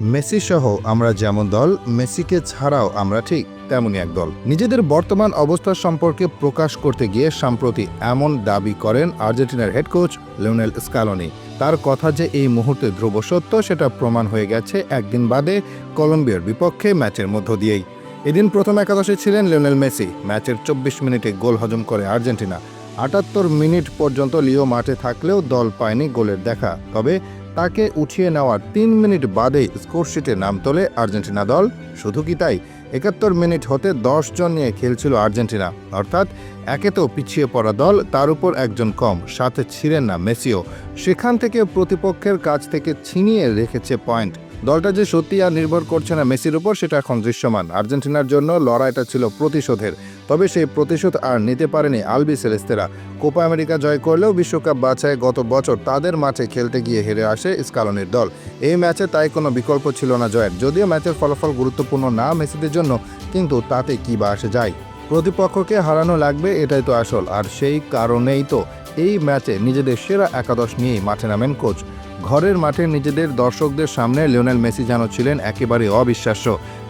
Messi সহ আমরা যেমন দল, মেসিকে ছাড়াও আমরা ঠিক তেমনই এক দল। নিজেদের বর্তমান অবস্থা সম্পর্কে প্রকাশ করতে গিয়ে সম্প্রতি এমন দাবি করেন আর্জেন্টিনার হেড কোচ লিওনেল স্কালনি। তার কথা যে এই মুহূর্তে ধ্রুব সত্য, সেটা প্রমাণ হয়ে গেছে একদিন বাদে কলম্বিয়ার বিপক্ষে ম্যাচের মধ্য দিয়েই। এদিন প্রথম একাদশে ছিলেন লিওনেল মেসি। ম্যাচের চব্বিশ মিনিটে গোল হজম করে আর্জেন্টিনা। আটাত্তর মিনিট পর্যন্ত লিও মাঠে থাকলেও দল পায়নি গোলের দেখা। তবে তাকে উঠিয়ে নেওয়ার তিন মিনিট বাদেই স্কোরশিটে নাম তোলে আর্জেন্টিনা দল। শুধু কি তাই? একাত্তর মিনিট হতে দশ জন নিয়ে খেলছিল আর্জেন্টিনা। অর্থাৎ একে তো পিছিয়ে পড়া দল, তার উপর একজন কম, সাথে ছিলেন না মেসিও। সেখান থেকে প্রতিপক্ষের কাছ থেকে ছিনিয়ে রেখেছে পয়েন্ট। দলটা যে সত্যি আর নির্ভর করছে না মেসির উপর, সেটা এখন দৃশ্যমান। আর্জেন্টিনার জন্য লড়াইটা ছিল প্রতিশোধের। তবে সেই প্রতিশোধ আর নিতে পারেনি আলবি সেলেস্তেরা। কোপা আমেরিকা জয় করলেও বিশ্বকাপ বাছায় গত বছর তাদের মাঠে খেলতে গিয়ে হেরে আসে স্কালনের দল। এই ম্যাচে তাই কোনো বিকল্প ছিল না জয়ের। যদিও ম্যাচের ফলাফল গুরুত্বপূর্ণ না মেসিদের জন্য, কিন্তু তাতে কী বা আসে যায়। প্রতিপক্ষকে হারানো লাগবে এটাই তো আসল। আর সেই কারণেই তো এই ম্যাচে নিজেদের সেরা একাদশ নিয়েই মাঠে নামেন কোচ। ঘরের মাঠে নিজেদের দর্শকদের সামনে লিওনেল মেসি যেন ছিলেন একেবারে অবিশ্বাস্য।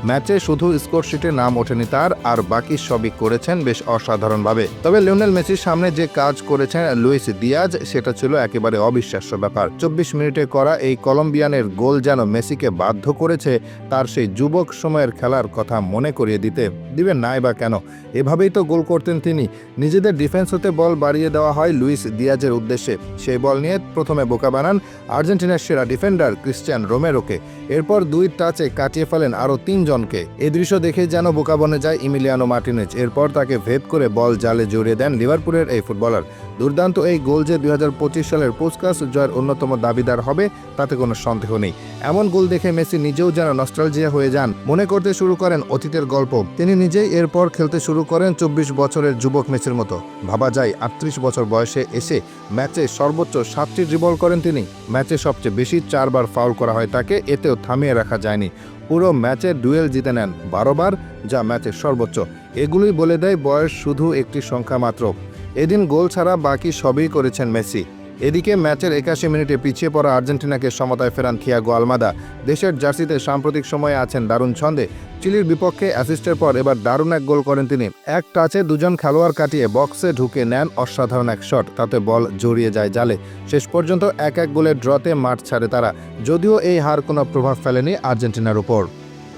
ম্যাচে শুধু স্কোরশিটে নাম ওঠেনি তার, আর বাকি সবই করেছেন বেশ অসাধারণভাবে। তবে লিওনেল মেসির সামনে যে কাজ করেছেন লুইস দিয়াজ, সেটা ছিল একেবারে অবিশ্বাস্য ব্যাপার। চব্বিশ মিনিটে করা এই কলম্বিয়ানের গোল যেন মেসিকে বাধ্য করেছে, তার সেই যুবক সময়ের খেলার কথা মনে করিয়ে দিতে। দিবেন নাই বা কেন? এভাবেই তো গোল করতেন তিনি। নিজেদের ডিফেন্স হতে বল বাড়িয়ে দেওয়া হয় লুইস দিয়াজের উদ্দেশ্যে। সেই বল নিয়ে প্রথমে বোকা বানান আর্জেন্টিনার সেরা ডিফেন্ডার ক্রিশ্চিয়ান রোমেরোকে। এরপর দুই টাচে কাটিয়ে ফেলেন আরও তিনজনকে এই দৃশ্য দেখে যেন বোকা বনে যায় ইমিলিয়ানো মার্টিনেজ। এরপর তাকে ভেদ করে বল জালে জড়িয়ে দেন লিভারপুলের এই ফুটবলার। দুর্দান্ত এই গোল যে দুই সালের পোস্টকাস জয়ের অন্যতম দাবিদার হবে, তাতে কোনো সন্দেহ নেই। এমন গোল দেখে মেসি নিজেও যেন নস্টালজিয়া হয়ে যান। মনে করতে শুরু করেন অতীতের গল্প। তিনি নিজেই এরপর খেলতে শুরু করেন চব্বিশ বছরের যুবক মেসির মতো। ভাবা যায় আটত্রিশ বছর বয়সে এসে ম্যাচে সর্বোচ্চ সাতটি ড্রিবল করেন তিনি। ম্যাচে সবচেয়ে বেশি চারবার ফাউল করা হয় তাকে, এতেও থামিয়ে রাখা যায়নি। পুরো ম্যাচের ডুয়েল জিতে নেন বারোবার যা ম্যাচের সর্বোচ্চ। এগুলোই বলে দেয় বয়স শুধু একটি সংখ্যা মাত্র। এদিন গোল ছাড়া বাকি সবই করেছেন মেসি। এদিকে ম্যাচের একাশি মিনিটে পিছিয়ে পড়া আর্জেন্টিনাকে সমতায় ফেরান থিয়াগো আলমাদা। দেশের জার্সিতে সাম্প্রতিক সময়ে আছেন দারুণ ছন্দে। চিলির বিপক্ষে অ্যাসিস্টের পর এবার দারুণ এক গোল করেন তিনি। এক টাচে দুজন খেলোয়াড় কাটিয়ে বক্সে ঢুকে নেন অসাধারণ এক শট, তাতে বল জড়িয়ে যায় জালে। শেষ পর্যন্ত এক এক গোলের ড্রতে মাঠ ছাড়ে তারা। যদিও এই হার কোনো প্রভাব ফেলেনি আর্জেন্টিনার উপর।